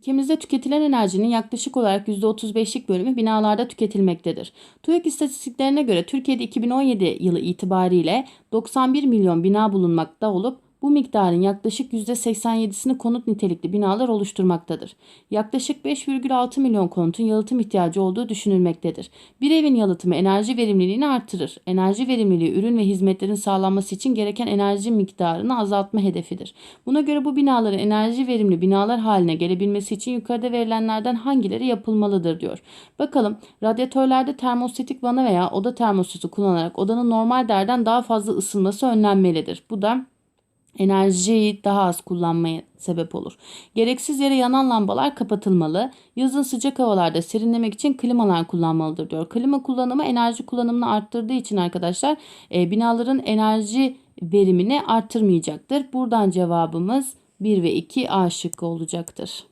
Ülkemizde tüketilen enerjinin yaklaşık olarak %35'lik bölümü binalarda tüketilmektedir. TÜİK istatistiklerine göre Türkiye'de 2017 yılı itibariyle 91 milyon bina bulunmakta olup bu miktarın yaklaşık %87'sini konut nitelikli binalar oluşturmaktadır. Yaklaşık 5,6 milyon konutun yalıtım ihtiyacı olduğu düşünülmektedir. Bir evin yalıtımı enerji verimliliğini artırır. Enerji verimliliği ürün ve hizmetlerin sağlanması için gereken enerji miktarını azaltma hedefidir. Buna göre bu binaların enerji verimli binalar haline gelebilmesi için yukarıda verilenlerden hangileri yapılmalıdır diyor. Bakalım radyatörlerde termostatik vana veya oda termostatı kullanarak odanın normal değerden daha fazla ısınması önlenmelidir. Bu da enerjiyi daha az kullanmaya sebep olur. Gereksiz yere yanan lambalar kapatılmalı. Yazın sıcak havalarda serinlemek için klimalar kullanmalıdır diyor. Klima kullanımı enerji kullanımını arttırdığı için arkadaşlar e, binaların enerji verimini arttırmayacaktır. Buradan cevabımız 1 ve 2 A şıkkı olacaktır.